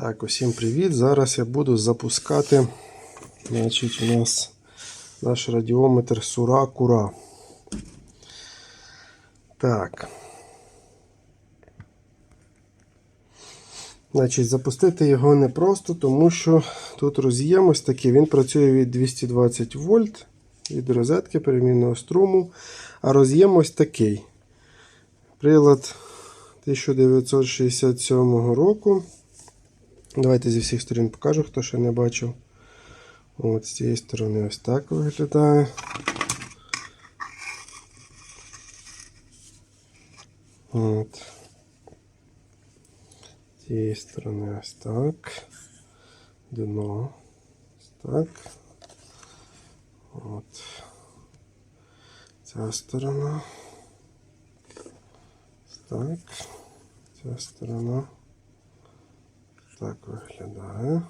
Так, усім привіт. Зараз я буду запускати. Значить, у нас наш радіометр Сура Кура. Так. Значить, запустити його непросто, тому що тут роз'єм ось такий. Він працює від 220 вольт від розетки перемінного струму. А роз'єм ось такий. Прилад 1967 року. Давайте зі всіх сторін покажу, хто ще не бачив. От з цієї сторони ось так виглядає. От. З цієї сторони ось так. Дно. Ось так. От. Ця сторона. Ось так. Ця сторона. Так виглядає.